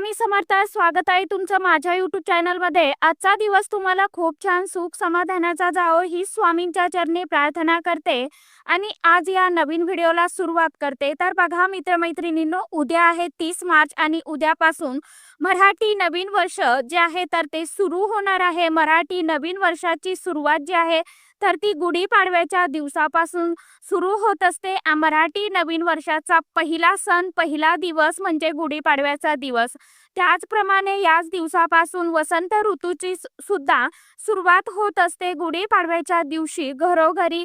स्वामी समर्थ स्वागत आहे तुमचं माझ्या युट्यूब चॅनलमध्ये आजचा दिवस तुम्हाला खूप छान सुख समाधानाचा जावो ही स्वामींच्या चरणी प्रार्थना करते. आणि आज या नवीन व्हिडिओला सुरुवात करते. तर बघा मित्रमैत्रिणींनो उद्या आहे तीस मार्च आणि उद्यापासून मराठी नवीन वर्ष जे आहे तर ते सुरू होणार आहे. मराठी नवीन वर्षाची सुरुवात जी आहे तर ती गुढीपाडव्याच्या दिवसापासून सुरू होत असते. मराठी नवीन वर्षाचा पहिला सण पहिला दिवस म्हणजे गुढीपाडव्याचा दिवस. त्याचप्रमाणे याच दिवसापासून वसंत ऋतूची सु- सुद्धा सुरुवात होत असते. गुढीपाडव्याच्या दिवशी घरोघरी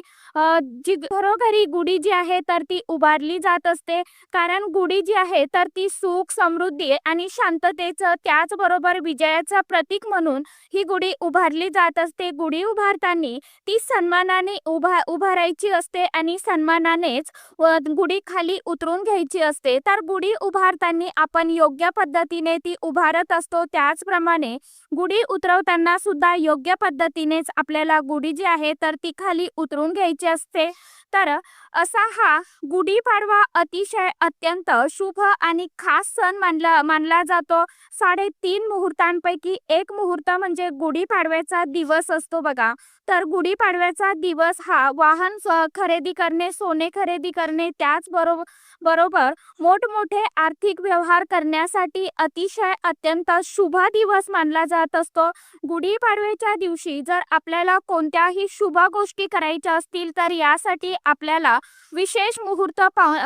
जी घरोघरी गुढी जी आहे तर ती उभारली जात असते. कारण गुढी जी आहे तर ती सुख समृद्धी आणि शांततेचं त्याचबरोबर विजयाचं प्रतीक म्हणून ही गुढी उभारली जात असते. गुढी उभारताना ती सन्मानाने उभा उभारायची असते आणि सन्मानानेच गुढी खाली उतरून घ्यायची असते. तर गुढी उभारताना आपण योग्य पद्धतीने ती उभारत असतो. त्याचप्रमाणे गुढी उतरवताना सुद्धा योग्य पद्धतीनेच आपल्याला गुढी जी आहे तर ती खाली उतरून घ्यायची असते. तर असा हा गुढीपाडवा अतिशय अत्यंत शुभ आणि खास सण मानला मानला जातो. साडेतीन मुहूर्तांपैकी एक मुहूर्त म्हणजे गुढीपाडव्याचा दिवस असतो बघा. तर गुढीपाडव्याचा दिवस हा वाहन खरेदी करणे सोने खरेदी करणे त्याचबरोबर बरोबर मोठमोठे आर्थिक व्यवहार करण्यासाठी अतिशय अत्यंत शुभ दिवस मानला जात असतो. गुढीपाडव्याच्या दिवशी जर आपल्याला कोणत्याही शुभ गोष्टी करायच्या असतील तर यासाठी आपल्याला विशेष मुहूर्त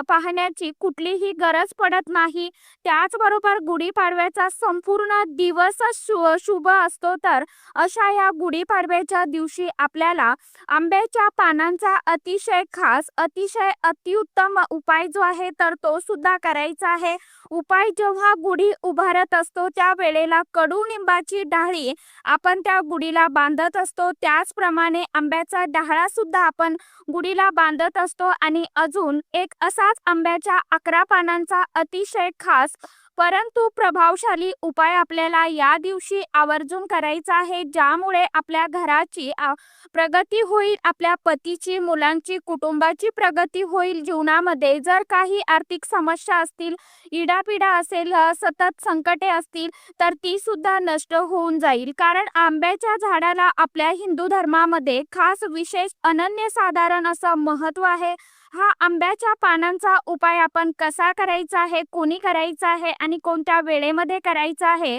पाहण्याची कुठलीही गरज पडत नाही. त्याचबरोबर गुढीपाडव्याचा संपूर्ण दिवसच शु शुभ असतो तर अशा या गुढीपाडव्याच्या दिवशी आपल्याला आंब्याच्या पानांचा अतिशय खास अतिशय अतिउत्तम उपाय जो आहे तर तो सुद्धा करायचा आहे. उपाय जेव्हा गुढी उभारत असतो त्या वेळेला कडुलिंबाची डाळी आपण त्या गुढीला बांधत असतो. त्याचप्रमाणे आंब्याचा डहाळा सुद्धा आपण गुढीला बांधत असतो आणि अजून एक असाच आंब्याच्या अकरा पानांचा अतिशय खास परंतु प्रभावशाली उपाय आपल्याला या दिवशी आवर्जून करायचा आहे ज्यामुळे आपल्या घराची प्रगती होईल आपल्या पतीची मुलांची कुटुंबाची प्रगती होईल जीवनामध्ये जर काही आर्थिक समस्या असतील इडापिडा असेल सतत संकटे असतील तर ती सुद्धा नष्ट होऊन जाईल. कारण आंब्याच्या झाडाला आपल्या हिंदू धर्मामध्ये खास विशेष अनन्यसाधारण असं महत्त्व आहे. हा आंब्याच्या पानांचा उपाय आपण कसा करायचा आहे कोणी करायचा आहे आणि कोणत्या वेळेमध्ये करायचा आहे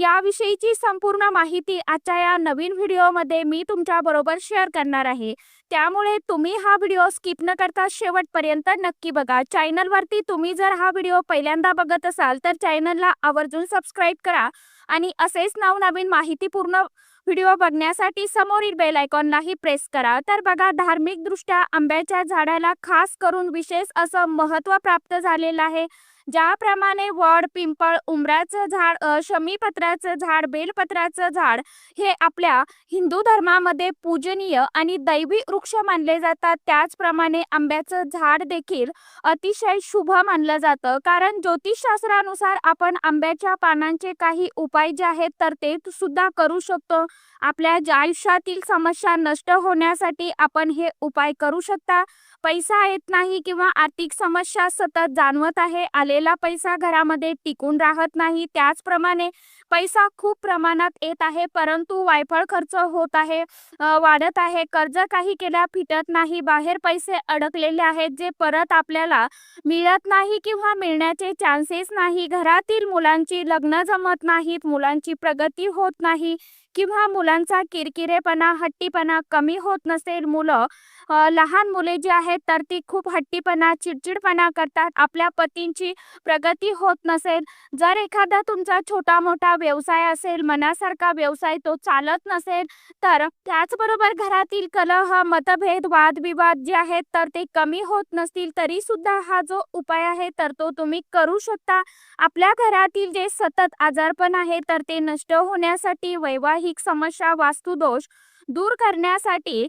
याविषयीची संपूर्ण माहिती आजच्या या नवीन व्हिडिओमध्ये मी तुमच्या बरोबर शेअर करणार आहे. त्यामुळे तुम्ही हा व्हिडिओ स्किप न करता शेवटपर्यंत नक्की बघा. चॅनलवरती तुम्ही जर हा व्हिडिओ पहिल्यांदा बघत असाल तर चॅनलला आवर्जून सबस्क्राईब करा. आणि असेच नवनवीन माहितीपूर्ण व्हिडिओ बघण्यासाठी समोरील बेल आयकॉनलाही प्रेस करा. तर बघा धार्मिक दृष्ट्या आंब्याच्या झाडाला खास करून विशेष असं महत्त्व प्राप्त झालेलं आहे. ज्याप्रमाणे वड पिंपळ उमराचं झाड शमीपत्राचं झाड बेलपत्राचं झाड हे आपल्या हिंदू धर्मामध्ये पूजनीय आणि दैवी वृक्ष मानले जातात. त्याचप्रमाणे आंब्याचं झाड देखील अतिशय शुभ मानलं जातं. कारण ज्योतिषशास्त्रानुसार आपण आंब्याच्या पानांचे काही उपाय जे आहेत तर ते सुद्धा करू शकतो. आपल्या आयुष्यातील समस्या नष्ट होण्यासाठी आपण हे उपाय करू शकता. पैसा येत नाही किंवा आर्थिक समस्या सतत जाणवत आहे आलेला पैसा घरामध्ये टिकून राहत नाही त्याचप्रमाणे पैसा खूप प्रमाणात येत आहे परंतु वायफळ खर्च होत आहे वाढत आहे कर्ज काही केल्या फिटत नाही बाहेर पैसे अडकलेले आहेत जे परत आपल्याला मिळत नाही किंवा मिळण्याचे चान्सेस नाही घरातील मुलांची लग्न जमत नाहीत मुलांची प्रगती होत नाही किंवा मुलांचा किरकिरेपणा हट्टीपणा कमी होत नसेल मुलं लहान मुले जी आहेत तर ती खूप हट्टीपणा चिडचिडपणा करतात. आपल्या पतींची प्रगती होत नसेल जर एखादा तुमचा छोटा मोठा व्यवसाय असेल मनासारखा व्यवसाय तो चालत नसेल तर त्याचबरोबर घरातील कलह मतभेद वादविवाद जे आहेत तर ते कमी होत नसतील तरी सुद्धा हा जो उपाय आहे तर तो तुम्ही करू शकता. आपल्या घरातील जे सतत आजारपण आहे तर ते नष्ट होण्यासाठी वैवाहिक समस्या वास्तुदोष दूर करण्यासाठी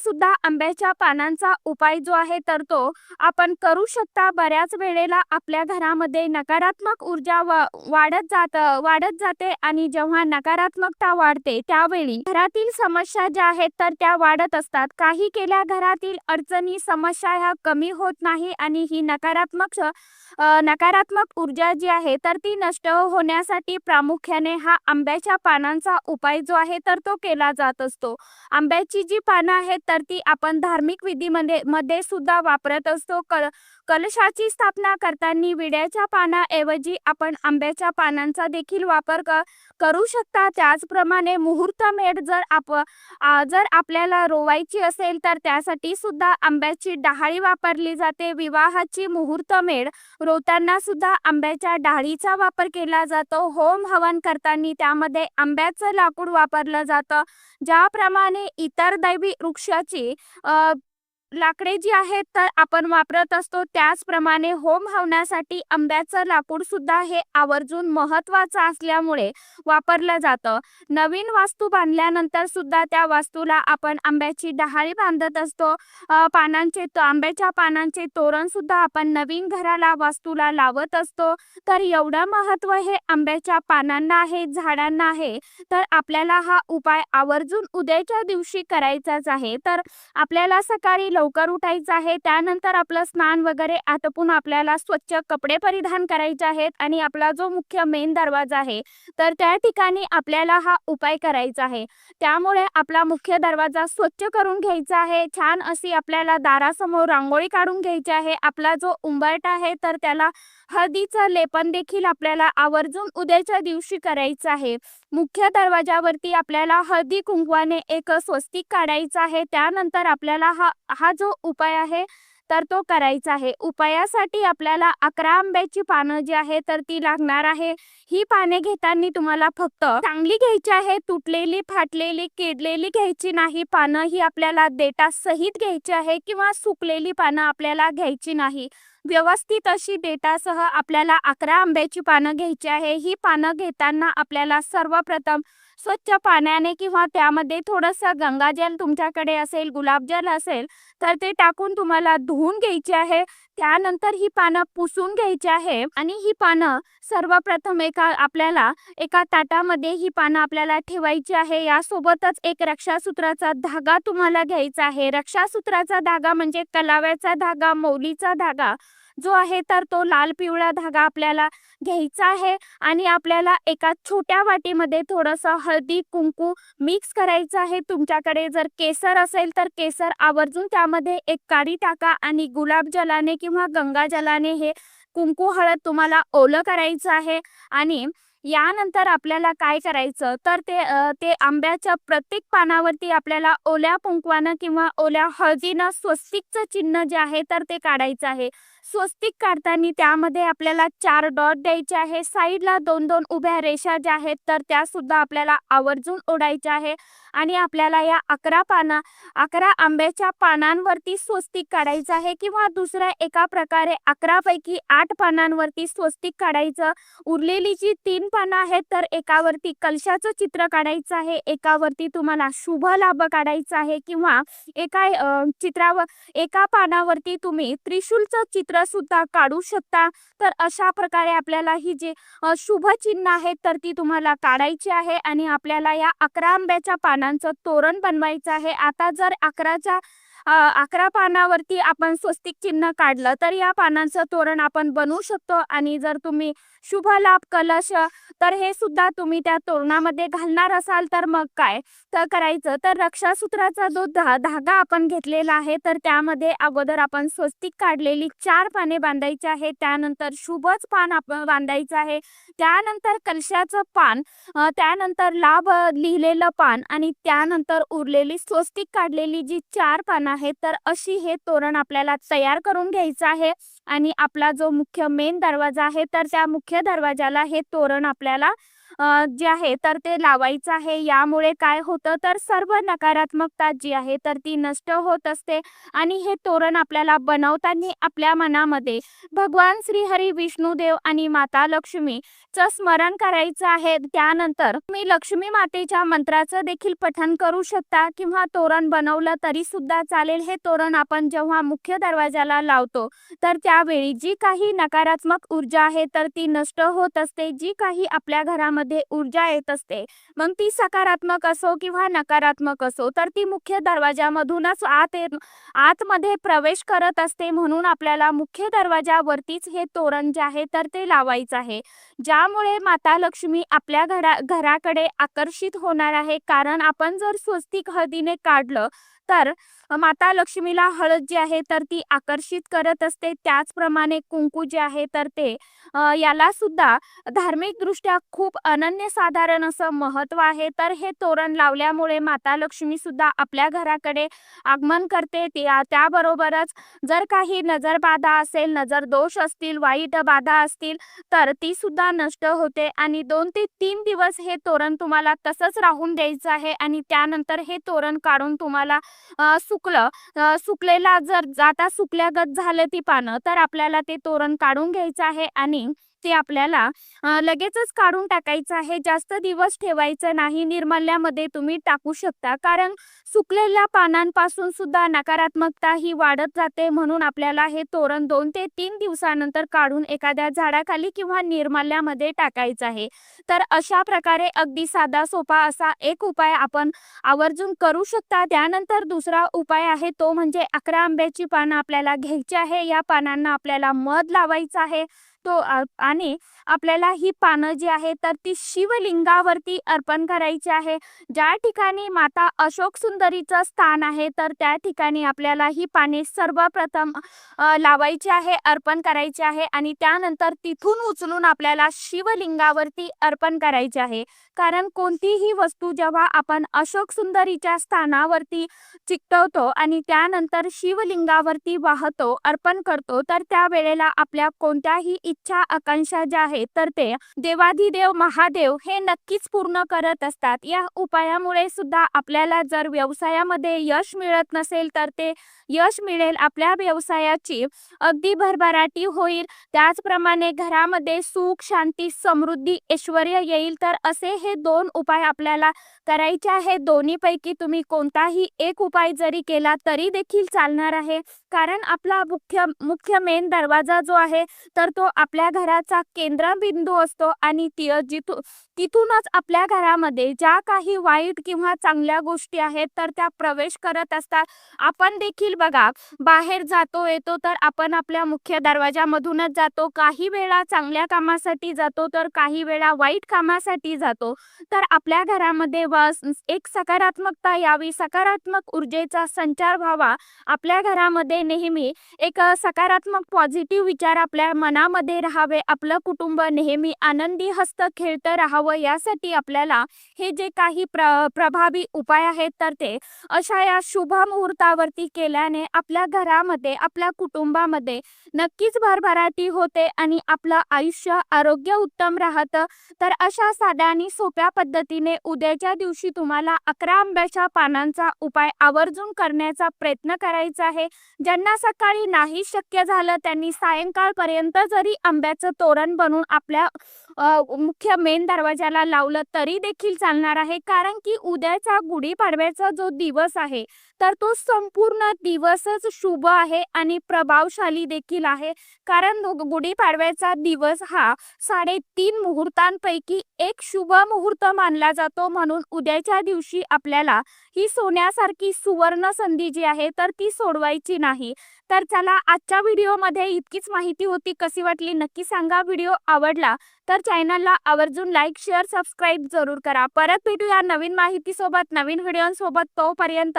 सुद्धा आंब्याच्या पानांचा उपाय जो आहे तर तो आपण करू शकता. बऱ्याच वेळेला आपल्या घरामध्ये नकारात्मक ऊर्जा वाढत जात वाढत जाते आणि जेव्हा नकारात्मकता वाढते त्यावेळी घरातील समस्या ज्या आहेत तर त्या वाढत असतात. काही केल्या घरातील अडचणी समस्या ह्या कमी होत नाही आणि ही नकारात्मक नकारात्मक ऊर्जा जी आहे तर ती नष्ट होण्यासाठी प्रामुख्याने हा आंब्याच्या पानांचा उपाय जो आहे तर तो केला जात असतो. आंब्याची जी पानं आहेत तर ती आपण धार्मिक विधीमध्ये मध्ये सुद्धा वापरत असतो. कलशाची स्थापना करताना विड्याच्या पानाऐवजी आपण आंब्याच्या पानांचा देखील वापर क करू शकता. त्याचप्रमाणे मुहूर्तमेढ जर आप जर आपल्याला रोवायची असेल तर त्यासाठी सुद्धा आंब्याची डहाळी वापरली जाते. विवाहाची मुहूर्तमेढ रोवताना सुद्धा आंब्याच्या डाळीचा वापर केला जातो. होम हवन करताना त्यामध्ये आंब्याचं लाकूड वापरलं जातं. ज्याप्रमाणे इतर दैवी वृक्षाची लाकडे जी आहेत तर आपण वापरत असतो. त्याचप्रमाणे होम हवनासाठी आंब्याचं लाकूड सुद्धा हे आवर्जून महत्त्वाचं असल्यामुळे वापरलं जातं. नवीन वास्तू बांधल्यानंतर सुद्धा त्या वास्तूला आपण आंब्याची डहाळी बांधत असतो. पानांचे आंब्याच्या पानांचे तोरण सुद्धा आपण नवीन घराला वास्तूला लावत असतो. तर एवढं महत्त्व हे आंब्याच्या पानांना आहे झाडांना आहे. तर आपल्याला हा उपाय आवर्जून उद्याच्या दिवशी करायचाच आहे. तर आपल्याला सकाळी लवकर उठायचं आहे. त्यानंतर आपलं स्नान वगैरे आटपून आपल्याला स्वच्छ कपडे परिधान करायचे आहेत आणि आपला जो मुख्य मेन दरवाजा आहे तर त्या ठिकाणी आपल्याला हा उपाय करायचा आहे. त्यामुळे आपला मुख्य दरवाजा स्वच्छ करून घ्यायचा आहे. छान अशी आपल्याला दारासमोर रांगोळी काढून घ्यायची आहे. आपला जो उंबरटा आहे तर त्याला हळदीचं लेपन देखील आपल्याला आवर्जून उद्याच्या दिवशी करायचं आहे. मुख्य दरवाजावरती आपल्याला हळदी कुंकवाने एक स्वस्तिक काढायचं आहे. त्यानंतर आपल्याला हा हा जो उपाय आहे तर तो करायचा आहे. उपायासाठी आपल्याला अकरा आंब्याची पानं जी आहे तर ती लागणार आहे. ही पाने घेताना तुम्हाला फक्त चांगली घ्यायची आहे तुटलेली फाटलेली किडलेली घ्यायची नाही पानं ही आपल्याला देटा सहित घ्यायची आहे किंवा सुकलेली पानं आपल्याला घ्यायची नाही. व्यवस्थित अशी डेटासह आपल्याला अकरा आंब्याची पानं घ्यायची आहे. ही पानं घेताना आपल्याला सर्वप्रथम स्वच्छ पाण्याने किंवा त्यामध्ये थोडंसं गंगाजल तुमच्याकडे असेल गुलाबजल असेल तर ते टाकून तुम्हाला धुवून घ्यायची आहे. त्यानंतर ही पानं पुसून घ्यायची आहे आणि ही पानं सर्वप्रथम एका आपल्याला एका ताटामध्ये ही पानं आपल्याला ठेवायची आहे. यासोबतच एक रक्षासूत्राचा धागा तुम्हाला घ्यायचा आहे. रक्षासूत्राचा धागा म्हणजे कलाव्याचा धागा मौलीचा धागा जो आहे तर तो लाल पिवळा धागा आपल्याला घ्यायचा आहे आणि आपल्याला एका छोट्या वाटीमध्ये थोडंसं हळदी कुंकू मिक्स करायचं आहे. तुमच्याकडे जर केसर असेल तर केसर आवर्जून त्यामध्ये एक काडी टाका आणि गुलाबजलाने किंवा गंगाजलाने हे कुंकू हळद तुम्हाला ओलं करायचं आहे आणि यानंतर आपल्याला काय करायचं तर ते ते आंब्याच्या प्रत्येक पानावरती आपल्याला ओल्या कुंकवानं किंवा ओल्या हळदीनं स्वस्तिकचं चिन्ह जे आहे तर ते काढायचं आहे. स्वस्तिक काढताना त्यामध्ये आपल्याला चार डॉट द्यायचे आहे. साईडला दोन दोन उभ्या रेषा ज्या आहेत तर त्या सुद्धा आपल्याला आवर्जून ओढायच्या आहे. आणि आपल्याला या अकरा पाना अकरा आंब्याच्या पानांवरती स्वस्तिक काढायचं आहे किंवा दुसऱ्या एका प्रकारे अकरापैकी आठ पानांवरती स्वस्तिक काढायचं. उरलेली जी तीन पानं आहेत तर एकावरती कलशाचं चित्र काढायचं आहे. एकावरती तुम्हाला शुभ लाभ काढायचा आहे किंवा एका चित्रावर एका पानावरती तुम्ही त्रिशूलचं चित्र सुद्धा काढू शकता. तर अशा प्रकारे आपल्याला ही जे शुभ चिन्ह आहेत तर ती तुम्हाला काढायची आहे आणि आपल्याला या अकरा आंब्याच्या पानांचं तोरण बनवायचं आहे. आता जर अकराच्या अकरा पानावरती आपण स्वस्तिक चिन्ह काढलं तर या पानांचं तोरण आपण बनवू शकतो. आणि जर तुम्ही शुभ लाभ कलश तर हे सुद्धा तुम्ही त्या तोरणामध्ये घालणार असाल तर मग काय? तर करायचं तर रक्षासूत्राचा जो धागा आपण घेतलेला आहे तर त्यामध्ये अगोदर आपण स्वस्तिक काढलेली चार पाने बांधायची आहे त्यानंतर शुभच पान आपण बांधायचं आहे. त्यानंतर कलशाचं पान त्यानंतर लाभ लिहिलेलं पान आणि त्यानंतर उरलेली स्वस्तिक काढलेली जी चार पानं आहे तर अशी हे तोरण आपल्याला तयार करून घ्यायचं आहे. आणि आपला जो मुख्य मेन दरवाजा आहे तर त्या मुख्य दरवाजाला हे तोरण आपल्याला जे आहे तर ते लावायचं आहे. यामुळे काय होतं तर सर्व नकारात्मकता जी आहे तर ती नष्ट होत असते. आणि हे तोरण आपल्याला बनवताना आपल्या मनामध्ये भगवान श्री हरी विष्णुदेव आणि माता लक्ष्मीचं स्मरण करायचं आहे. त्यानंतर तुम्ही लक्ष्मी मातेच्या मंत्राचं देखील पठण करू शकता किंवा तोरण बनवलं तरी सुद्धा चालेल. हे तोरण आपण जेव्हा मुख्य दरवाजाला लावतो तर त्यावेळी जी काही नकारात्मक ऊर्जा आहे तर ती नष्ट होत असते. जी काही आपल्या घरामध्ये ऊर्जा येत असते. मग ती सकारात्मक असो किंवा नकारात्मक असो तर ती मुख्य दरवाजामधूनच आत आतमध्ये प्रवेश करत असते म्हणून आपल्याला मुख्य दरवाजावरतीच हे तोरण जे आहे तर ते लावायचं आहे. ज्यामुळे माता लक्ष्मी आपल्या घरा घराकडे आकर्षित होणार आहे. कारण आपण जर स्वस्तिक हळदीने काढलं तर माता लक्ष्मीला हळद जी आहे तर ती आकर्षित करत असते. त्याचप्रमाणे कुंकू जे आहे तर ते याला सुद्धा धार्मिकदृष्ट्या खूप अनन्यसाधारण असं महत्त्व आहे. तर हे तोरण लावल्यामुळे माता लक्ष्मी सुद्धा आपल्या घराकडे आगमन करते. त्या त्याबरोबरच जर काही नजर बाधा असेल नजर दोष असतील वाईट बाधा असतील तर ती सुद्धा नष्ट होते. आणि दोन ते तीन दिवस हे तोरण तुम्हाला तसंच राहून द्यायचं आहे. आणि त्यानंतर हे तोरण काढून तुम्हाला सुकलं. सुकलेला जर आता सुकल्यागत झालं ती पानं तर आपल्याला ते तोरण काढून घ्यायचं आहे आणि ते आपल्याला लगेचच काढून टाकायचं आहे. जास्त दिवस ठेवायचं नाही. निर्मल्यामध्ये तुम्ही टाकू शकता. कारण सुकलेल्या पानांपासून सुद्धा नकारात्मकता ही वाढत जाते. म्हणून आपल्याला हे तोरण दोन ते तीन दिवसानंतर काढून एखाद्या झाडाखाली किंवा निर्मल्यामध्ये टाकायचं आहे. तर अशा प्रकारे अगदी साधा सोपा असा एक उपाय आपण आवर्जून करू शकता. त्यानंतर दुसरा उपाय आहे तो म्हणजे अकरा आंब्याची पानं आपल्याला घ्यायची आहे. या पानांना आपल्याला मध लावायचं आहे. तो आणि आपल्याला ही पानं जी आहे तर ती शिवलिंगावरती अर्पण करायची आहे. ज्या ठिकाणी माता अशोक सुंदरीचं स्थान आहे तर त्या ठिकाणी आपल्याला ही पाने सर्वप्रथम लावायची आहे अर्पण करायची आहे. आणि त्यानंतर तिथून उचलून आपल्याला शिवलिंगावरती अर्पण करायचे आहे. कारण कोणतीही वस्तू जेव्हा आपण अशोक सुंदरीच्या स्थानावरती चिकटवतो आणि त्यानंतर शिवलिंगावरती वाहतो अर्पण करतो तर त्यावेळेला आपल्या कोणत्याही इच्छा आकांक्षा ज्या आहेत तर ते देवाधिदेव महादेव हे नक्कीच पूर्ण करत असतात. या उपायामुळे सुद्धा आपल्याला जर व्यवसायामध्ये यश मिळत नसेल तर ते यश मिळेल. आपल्या व्यवसायाची अगदी भरभराटी होईल. त्याचप्रमाणे घरामध्ये सुख शांती समृद्धी ऐश्वर येईल. तर असे हे दोन उपाय आपल्याला करायचे आहे दोन्हीपैकी तुम्ही कोणताही एक उपाय जरी केला तरी देखील चालणार आहे. कारण आपला मुख्य मुख्य मेन दरवाजा जो आहे तर तो आपल्या घराचा केंद्रबिंदू असतो आणि ती जिथू तिथूनच आपल्या घरामध्ये ज्या काही वाईट किंवा चांगल्या गोष्टी आहेत तर त्या प्रवेश करत असतात. आपण देखील बघा बाहेर जातो येतो तर आपण आपल्या मुख्य दरवाजामधूनच जातो. काही वेळा चांगल्या कामासाठी जातो तर काही वेळा वाईट कामासाठी जातो. तर आपल्या घरामध्ये एक सकारात्मकता यावी. सकारात्मक ऊर्जेचा संचार व्हावा. आपल्या घरामध्ये नेहमी एक सकारात्मक पॉझिटिव्ह विचार आपल्या मनामध्ये राहावे. आपलं कुटुंब नेहमी आनंदी हस्त खेळतं राहावं. यासाठी आपल्याला हे जे काही प्र प्रभावी उपाय आहेत तर ते अशा या शुभ मुहूर्तावरती केल्याने आपल्या घरामध्ये आपल्या कुटुंबामध्ये नक्कीच भरभराटी होते आणि आपलं आयुष्य आरोग्य उत्तम राहतं. तर अशा साध्या आणि सोप्या पद्धतीने उद्याच्या दिवशी तुम्हाला अकरा आंब्याच्या पानांचा उपाय आवर्जून करण्याचा प्रयत्न करायचा आहे. ज्यांना सकाळी नाही शक्य झालं त्यांनी सायंकाळपर्यंत जरी आंब्याचं तोरण बनवून आपल्या मुख्य मेन दरवाजाला लावलं तरी देखील चालणार आहे. कारण की उद्याचा गुढीपाडव्याचा जो दिवस आहे तर तो संपूर्ण दिवसच शुभ आहे आणि प्रभावशाली देखील आहे. कारण गुढीपाडव्याचा दिवस हा साडेतीन मुहूर्तांपैकी एक शुभ मुहूर्त मानला जातो. म्हणून उद्याच्या दिवशी आपल्याला ही सोन्यासारखी सुवर्ण संधी जी आहे तर ती सोडवायची नाही. तर चला आजच्या व्हिडिओमध्ये इतकीच माहिती होती. कशी वाटली नक्की सांगा. व्हिडिओ आवडला तर चॅनलला आवर्जून लाईक शेअर सबस्क्राईब जरूर करा. परत भेटूया नवीन माहितीसोबत नवीन व्हिडिओसोबत तोपर्यंत